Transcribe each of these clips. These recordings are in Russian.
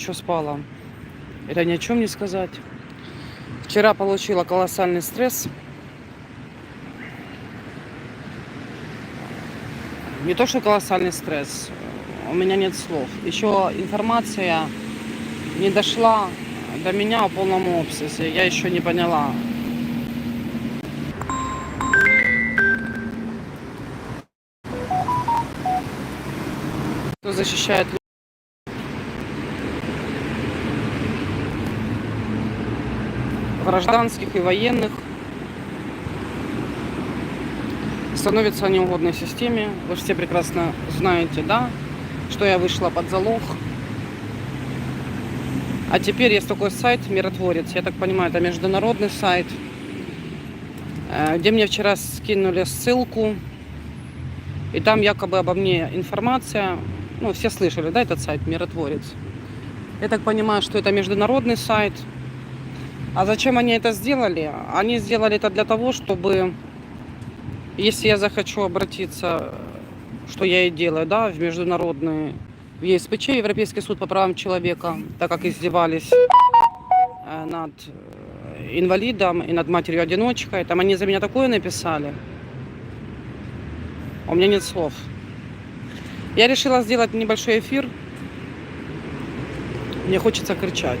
еще спала. Это ни о чем не сказать. Вчера получила колоссальный стресс. Не то, что колоссальный стресс, у меня нет слов. Еще информация не дошла до меня в полном обсяге. Я еще не поняла. Кто защищает гражданских и военных становится в неугодной системе. Вы все прекрасно знаете, да, что я вышла под залог. А теперь есть такой сайт «Миротворец». Я так понимаю, это международный сайт, э, где мне вчера скинули ссылку. И там якобы обо мне информация. Ну, все слышали, да, этот сайт «Миротворец». Я так понимаю, что это международный сайт. А зачем они это сделали? Они сделали это для того, чтобы, если я захочу обратиться, что я и делаю, да, в международный, в ЕСПЧ, Европейский суд по правам человека, так как издевались э, над э, инвалидом и над матерью-одиночкой, там они за меня такое написали. У меня нет слов. Я решила сделать небольшой эфир. Мне хочется кричать.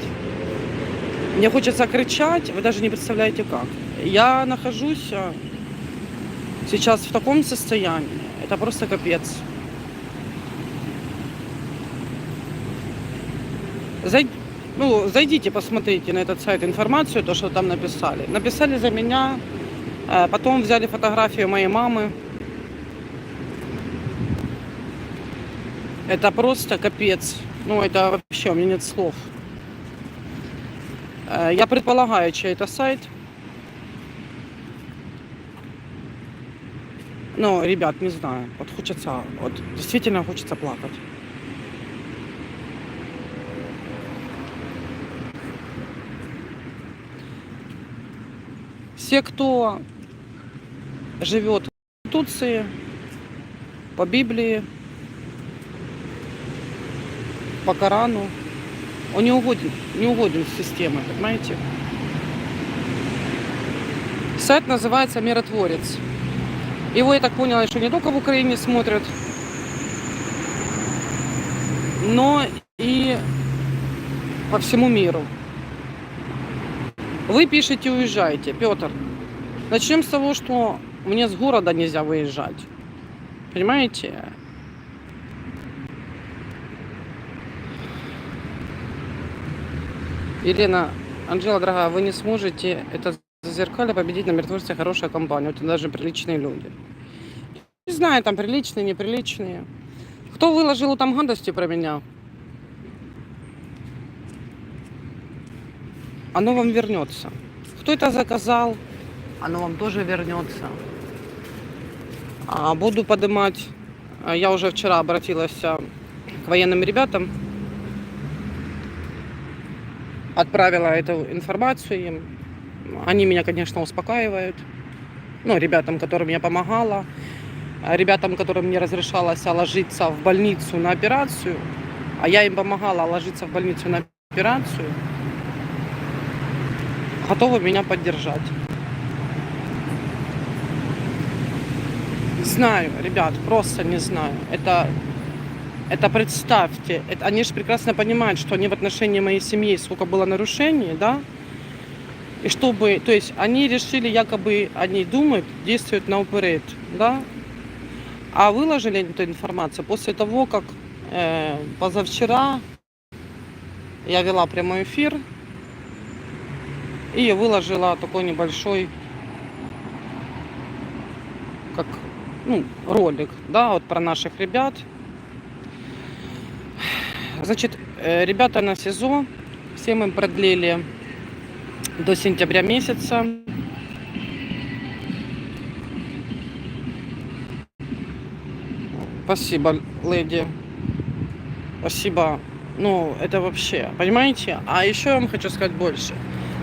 Мне хочется кричать, вы даже не представляете как. Я нахожусь э, сейчас в таком состоянии, это просто капец. Зай... Ну, зайдите, посмотрите на этот сайт информацию, то, что там написали. Написали за меня, э, потом взяли фотографию моей мамы. Это просто капец. Ну, это вообще, у меня нет слов. Я предполагаю, чей это сайт. Ну, ребят, не знаю. Вот хочется, вот действительно хочется плакать. Все, кто живет в Конституции, по Библии, по Корану, он не угоден, не угоден с системой, понимаете? Сайт называется «Миротворец». Его, я так поняла, еще не только в Украине смотрят, но и по всему миру. Вы пишете «Уезжайте». Петр, начнем с того, что мне с города нельзя выезжать. Понимаете? Елена, Анжела, дорогая, вы не сможете это зазеркалье победить на миротворце хорошая компания. Это даже приличные люди. Не знаю, там приличные, неприличные. Кто выложил там гадости про меня? Оно вам вернется. Кто это заказал, оно вам тоже вернется. А буду поднимать. а, Я уже вчера обратилась а, к военным ребятам. Отправила эту информацию им. Они меня, конечно, успокаивают. Ну, ребятам, которым я помогала. А Ребятам, которым не разрешалось ложиться в больницу на операцию. А я им помогала ложиться в больницу на операцию. Готовы меня поддержать. Знаю, ребят, просто не знаю. Это, это представьте, это, они же прекрасно понимают, что они в отношении моей семьи, сколько было нарушений, да, и чтобы, то есть они решили, якобы они думают, действуют наперед, да, а выложили эту информацию после того, как э, позавчера я вела прямой эфир и выложила такой небольшой, как ну, ролик, да, вот про наших ребят. Значит, э, ребята на СИЗО, всем им продлили до сентября месяца. Спасибо, леди. Спасибо. Ну, это вообще, понимаете? А еще я вам хочу сказать больше.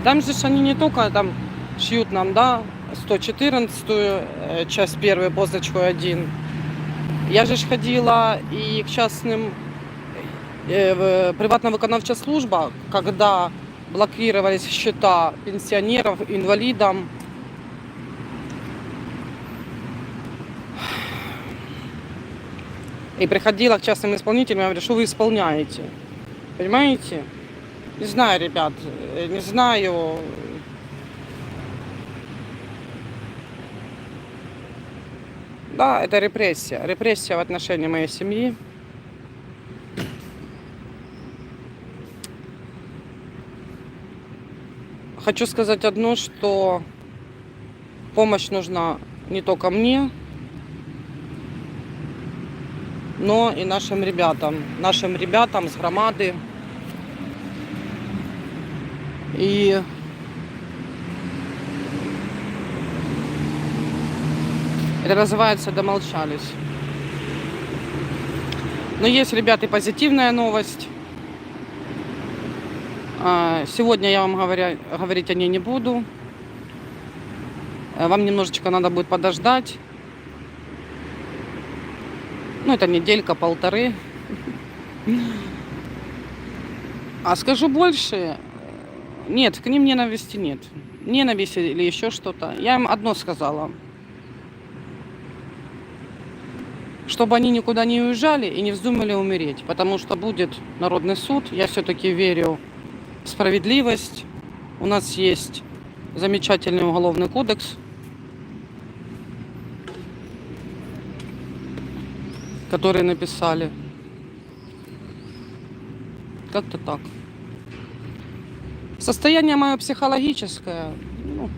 Там же они не только там шьют нам, да, 114 э, часть первой позначкой 1. Я же ходила и к частным э, в- приватно-виконавча служба, когда блокировались счета пенсионеров, инвалидам. И приходила к частным исполнителям, я говорю, что вы исполняете? Понимаете? Не знаю, ребят, э, не знаю. Да, это репрессия. Репрессия в отношении моей семьи. Хочу сказать одно, что помощь нужна не только мне, но и нашим ребятам. Нашим ребятам с громады. И это называется «Домолчались». Но есть, ребята, и позитивная новость. А, Сегодня я вам говоря, говорить о ней не буду. Э, Вам немножечко надо будет подождать. Ну, это неделька, полторы. А скажу больше, нет, к ним ненависти нет. Ненависти или еще что-то. Я им одно сказала. Чтобы они никуда не уезжали и не вздумали умереть. Потому что будет народный суд. Я все-таки верю справедливость. У нас есть замечательный уголовный кодекс. Который написали. Как-то так. Состояние мое психологическое. Ну,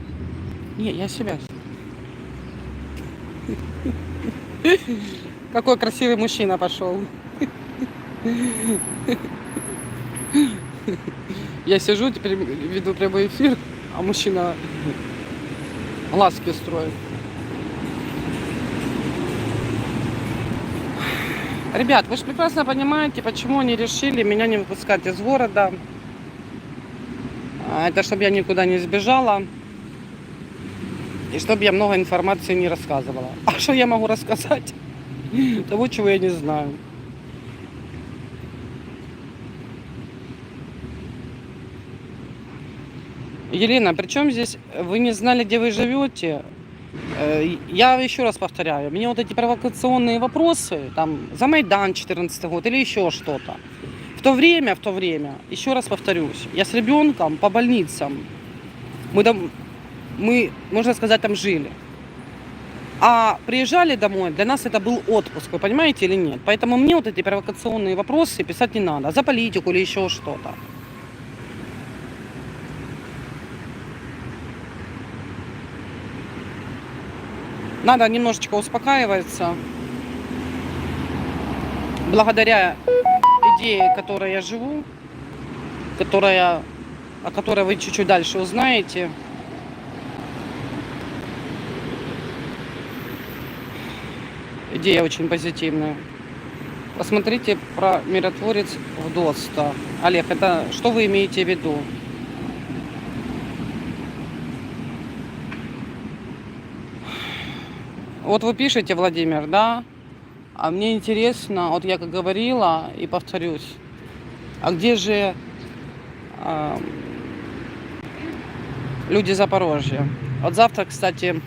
не, я себя. Какой красивый мужчина пошел. Я сижу, теперь веду прямой эфир, а мужчина глазки строит. Ребят, вы же прекрасно понимаете, почему они решили меня не выпускать из города. А, Это чтобы я никуда не сбежала. И чтобы я много информации не рассказывала. А что я могу рассказать? Того, чего я не знаю. Елена, причем здесь вы не знали, где вы живете? Э, Я еще раз повторяю, мне вот эти провокационные вопросы, там, за Майдан 14 год или еще что-то. В то время, в то время, еще раз повторюсь, я с ребенком по больницам, мы там, мы, можно сказать, там жили. А приезжали домой, для нас это был отпуск, вы понимаете или нет? Поэтому мне вот эти провокационные вопросы писать не надо, за политику или еще что-то. Надо немножечко успокаиваться. Благодаря идее, которой я живу, которая, о которой вы чуть-чуть дальше узнаете. Идея очень позитивная. Посмотрите про миротворец в ДОСТа. Олег, это что вы имеете в виду? Вот вы пишете, Владимир, да? А мне интересно, вот я как говорила и повторюсь, а где же а, люди Запорожья? Вот завтра, кстати,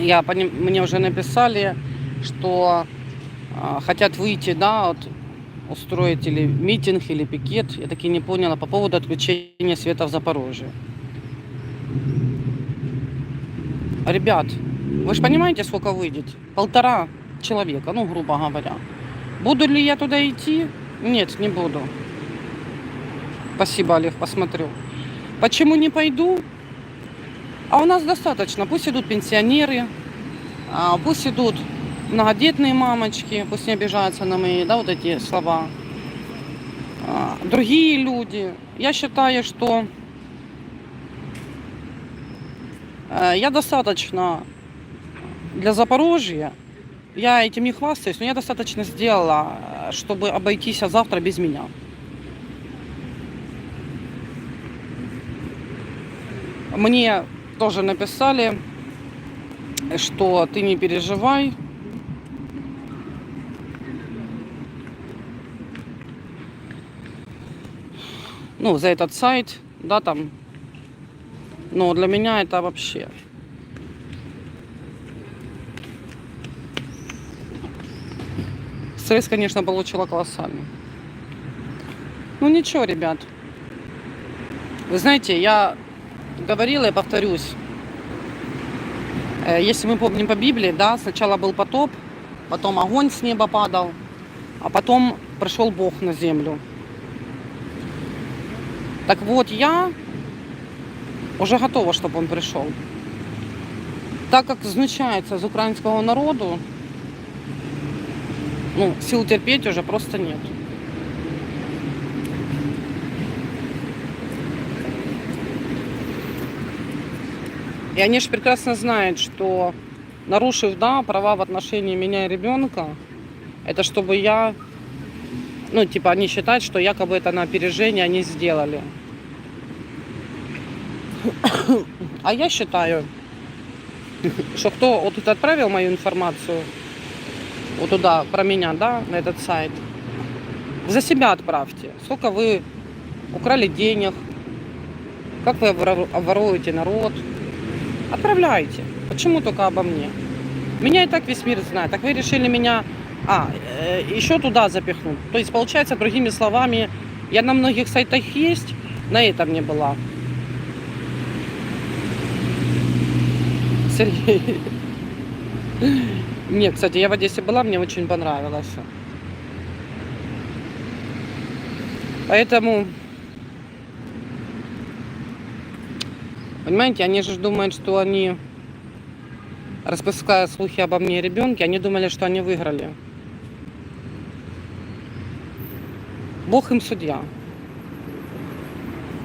я мне уже написали, что а, хотят выйти, да, вот устроить или митинг, или пикет. Я таки не поняла по поводу отключения света в Запорожье. Ребят, вы же понимаете, сколько выйдет? Полтора человека, ну, грубо говоря. Буду ли я туда идти? Нет, не буду. Спасибо, Олег, посмотрю. Почему не пойду? А у нас достаточно. Пусть идут пенсионеры, а, пусть идут многодетные мамочки, пусть не обижаются на мои, да, вот эти слова. А, Другие люди. Я считаю, что э, я достаточно для Запорожья, я этим не хвастаюсь, но я достаточно сделала, чтобы обойтись завтра без меня. Мне тоже написали, что ты не переживай. ну, за этот сайт, да, там. Но для меня это вообще. Стресс, конечно, получила колоссальный. Ну ничего, ребят. Вы знаете, я говорила и повторюсь. Э, Если мы помним по Библии, да, сначала был потоп, потом огонь с неба падал, а потом пришел Бог на землю. Так вот, я уже готова, чтобы он пришел. Так как знущается з українського народу, ну, сил терпеть уже просто нет. И они же прекрасно знают, что нарушив, да, права в отношении меня и ребенка, это чтобы я, ну, типа, они считают, что якобы это на опережение они сделали. А я считаю, что кто вот тут отправил мою информацию, вот туда, про меня, да, на этот сайт, за себя отправьте. Сколько вы украли денег, как вы обвору- обворовываете народ. Отправляйте. Почему только обо мне? Меня и так весь мир знает. Так вы решили меня а, э, еще туда запихнуть. То есть, получается, другими словами, я на многих сайтах есть, на этом не была. Сергей. Не, кстати, я в Одессе была, мне очень понравилось. Поэтому, понимаете, они же думают, что они, распуская слухи обо мне и ребенке, они думали, что они выиграли. Бог им судья.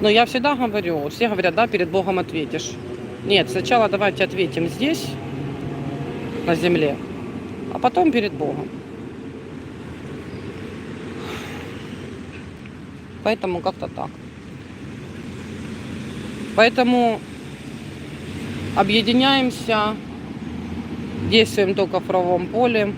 Но я всегда говорю, все говорят, да, перед Богом ответишь. Нет, сначала давайте ответим здесь, на земле, а потом перед Богом. Поэтому как-то так. Поэтому объединяемся, действуем только в правовом поле.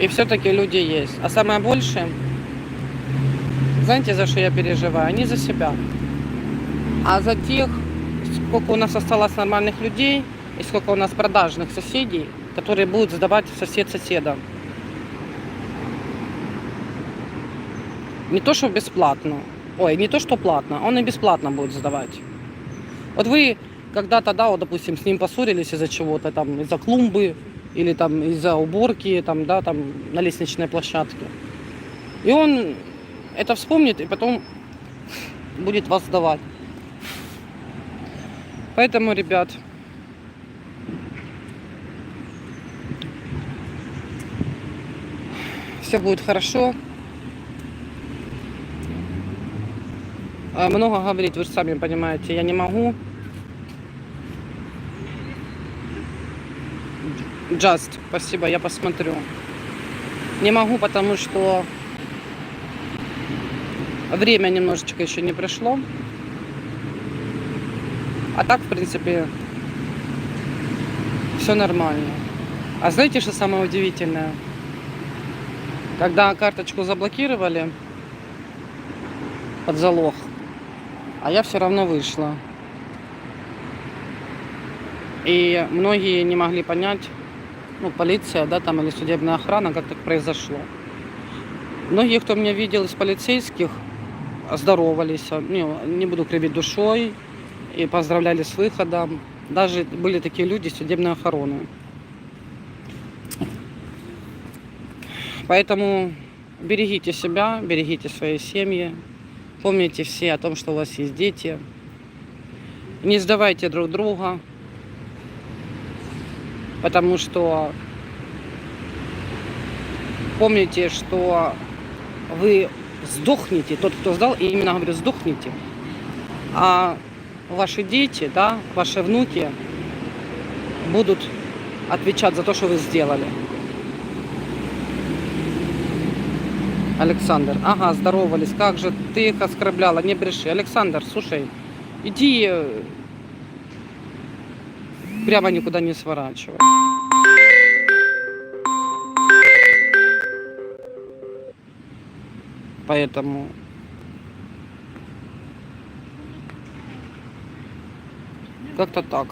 И все-таки люди есть. А самое большее, знаете, за что я переживаю? Не за себя, а за тех, сколько у нас осталось нормальных людей и сколько у нас продажных соседей, которые будут сдавать сосед соседа. Не то, что бесплатно. Ой, не то, что платно, он и бесплатно будет сдавать. Вот вы когда-то, да, вот, допустим, с ним поссорились из-за чего-то, там, из-за клумбы, или там из-за уборки, там, да, там, на лестничной площадке. И он это вспомнит и потом будет вас сдавать. Поэтому, ребят, все будет хорошо. А, Много говорить, вы же сами понимаете, я не могу. Just, спасибо, я посмотрю. Не могу, потому что время немножечко еще не пришло. А так, в принципе, все нормально. А знаете, что самое удивительное? Когда карточку заблокировали под залог, а я все равно вышла. И многие не могли понять, ну, полиция, да, там, или судебная охрана, как так произошло. Многие, кто меня видел из полицейских, здоровались, а, не, буду кривить душой, и поздравляли с выходом. Даже были такие люди судебной охраны. Поэтому берегите себя, берегите свои семьи, помните все о том, что у вас есть дети. Не сдавайте друг друга, потому что помните, что вы сдохнете, тот, кто сдал, и именно говорю, сдохнете, а ваши дети, да, ваши внуки будут отвечать за то, что вы сделали. Александр, ага, здоровались, как же ты их оскорбляла, не бреши. Александр, слушай, иди, э, прямо никуда не сворачивать. Поэтому как-то так.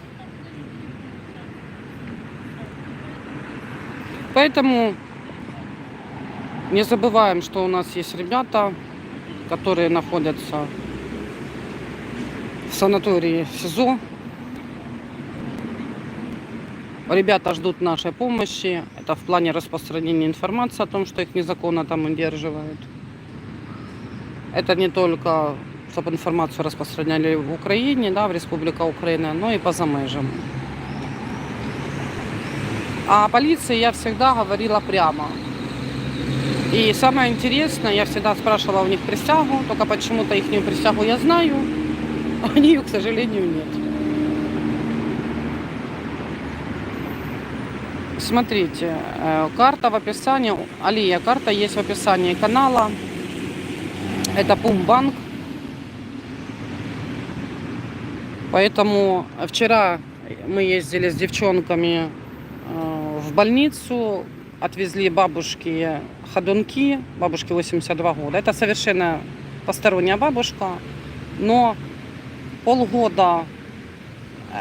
Поэтому не забываем, что у нас есть ребята, которые находятся в санатории СИЗО. Ребята ждут нашей помощи. Это в плане распространения информации о том, что их незаконно там удерживают. Это не только, чтобы информацию распространяли в Украине, да, в Республика Украина, но и по замежам. А полиции я всегда говорила прямо. И самое интересное, я всегда спрашивала у них присягу, только почему-то их присягу я знаю, а они ее, к сожалению, нет. Смотрите, э, карта в описании, Алия, карта есть в описании канала. Это Пумбанк. Поэтому вчера мы ездили с девчонками э, в больницу, отвезли бабушке ходунки, бабушке 82 года. Это совершенно посторонняя бабушка, но полгода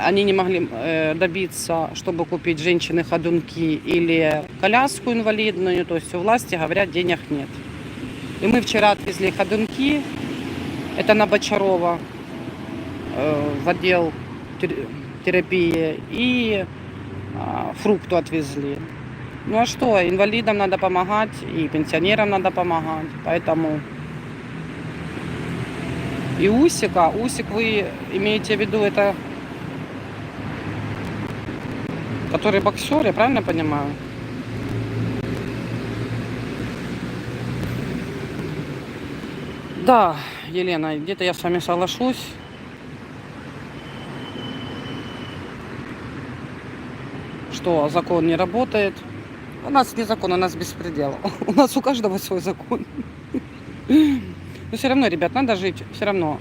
они не могли э, добиться, чтобы купить женщины ходунки или коляску инвалидную, то есть у власти говорят, денег нет. И мы вчера отвезли ходунки, это на Бочарова, э, в отдел тер- терапии, и а, фрукту отвезли. Ну а что, инвалидам надо помогать, и пенсионерам надо помогать, поэтому... И Усика, Усик вы имеете в виду, это который боксер, я правильно понимаю? Да, Елена, где-то я с вами соглашусь. Что закон не работает. У нас не закон, у нас беспредел. У нас у каждого свой закон. Но все равно, ребят, надо жить все равно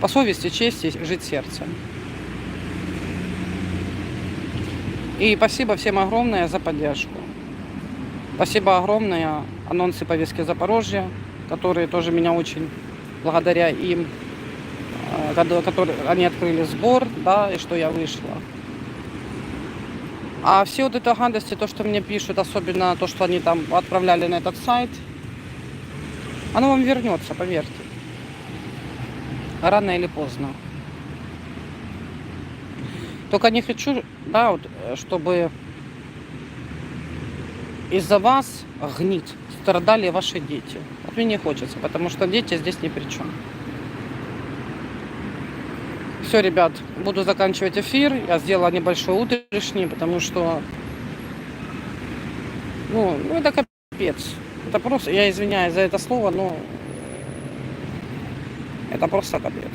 по совести, чести, жить сердцем. И спасибо всем огромное за поддержку. Спасибо огромное анонсы повестки Запорожья, которые тоже меня очень, благодаря им, э, которые, они открыли сбор, да, и что я вышла. А все вот это гадости, то, что мне пишут, особенно то, что они там отправляли на этот сайт, оно вам вернется, поверьте. Рано или поздно. Только не хочу, да, вот, э, чтобы из-за вас гнить страдали ваши дети. Мне не хочется, потому что дети здесь ни при чем. Все, ребят, буду заканчивать эфир. Я сделала небольшой утренний, потому что, ну, ну это капец. Это просто, я извиняюсь за это слово, но это просто капец.